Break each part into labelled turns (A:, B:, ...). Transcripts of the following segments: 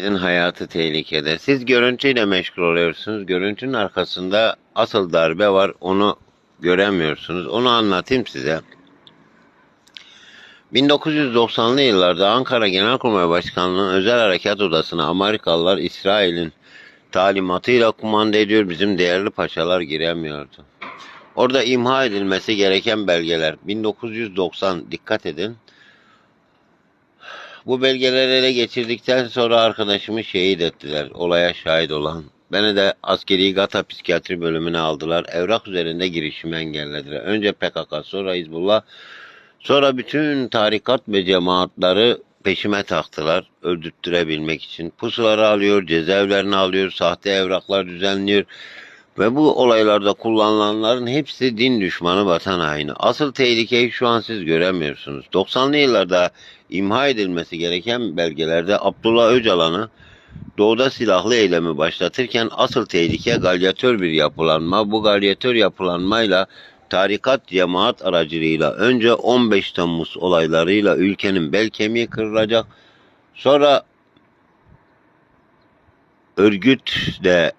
A: Sizin hayatı tehlikede. Siz görüntüyle meşgul oluyorsunuz. Görüntünün arkasında asıl darbe var. Onu göremiyorsunuz. Onu anlatayım size. 1990'lı yıllarda Ankara Genelkurmay Başkanlığı'nın özel harekat odasına Amerikalılar İsrail'in talimatıyla kumanda ediyor. Bizim değerli paşalar giremiyordu. Orada imha edilmesi gereken belgeler 1990 dikkat edin. Bu belgeleri ele geçirdikten sonra arkadaşımı şehit ettiler. Olaya şahit olan. Beni de askeri gata psikiyatri bölümüne aldılar. Evrak üzerinde girişimi engellediler. Önce PKK sonra Hizbullah sonra bütün tarikat ve cemaatları peşime taktılar. Öldürttürebilmek için. Pusuları alıyor, cezaevlerini alıyor, sahte evraklar düzenliyor. Ve bu olaylarda kullanılanların hepsi din düşmanı vatan haini. Asıl tehlikeyi şu an siz göremiyorsunuz. 90'lı yıllarda imha edilmesi gereken belgelerde Abdullah Öcalan'ı doğuda silahlı eylemi başlatırken asıl tehlike galyatör bir yapılanma. Bu galyatör yapılanmayla tarikat cemaat aracılığıyla önce 15 Temmuz olaylarıyla ülkenin bel kemiği kırılacak. Sonra örgütle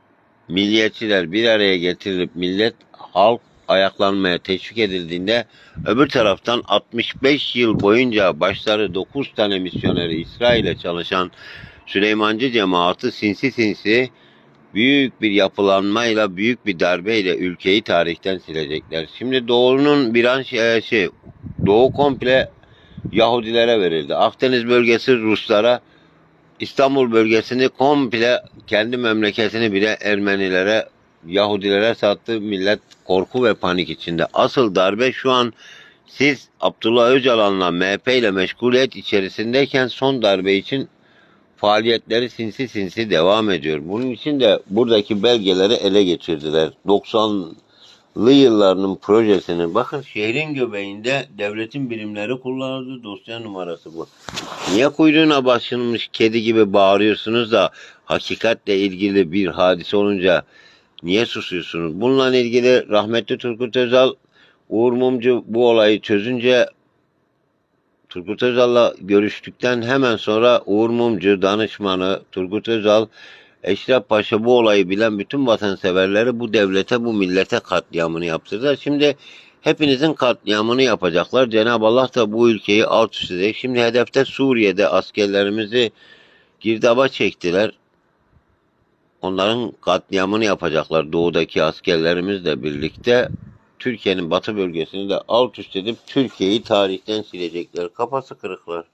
A: milliyetçiler bir araya getirilip millet halk ayaklanmaya teşvik edildiğinde öbür taraftan 65 yıl boyunca başları 9 tane misyoneri İsrail'e çalışan Süleymancı cemaati sinsi sinsi büyük bir yapılanmayla büyük bir darbeyle ülkeyi tarihten silecekler. Şimdi Doğu'nun bir an şey, şey Doğu komple Yahudilere verildi. Akdeniz bölgesi Ruslara, İstanbul bölgesini komple kendi memleketini bile Ermenilere, Yahudilere sattı. Millet korku ve panik içinde. Asıl darbe şu an siz Abdullah Öcalan'la MHP ile meşguliyet içerisindeyken son darbe için faaliyetleri sinsi sinsi devam ediyor. Bunun için de buradaki belgeleri ele geçirdiler. 90'lı yıllarının projesini bakın şehrin göbeğinde devletin birimleri kullanıldı. Dosya numarası bu. Niye kuyruğuna başınmış kedi gibi bağırıyorsunuz da hakikatle ilgili bir hadise olunca niye susuyorsunuz? Bununla ilgili rahmetli Turgut Özal Uğur Mumcu bu olayı çözünce Turgut Özal'la görüştükten hemen sonra Uğur Mumcu danışmanı Turgut Özal Eşref Paşa bu olayı bilen bütün vatanseverleri bu devlete bu millete katliamını yaptırdılar. Şimdi hepinizin katliamını yapacaklar. Cenab-ı Allah da bu ülkeyi alt üst edecek. Şimdi hedefte Suriye'de askerlerimizi girdaba çektiler. Onların katliamını yapacaklar doğudaki askerlerimizle birlikte. Türkiye'nin batı bölgesini de alt üst edip Türkiye'yi tarihten silecekler. Kafası kırıklar.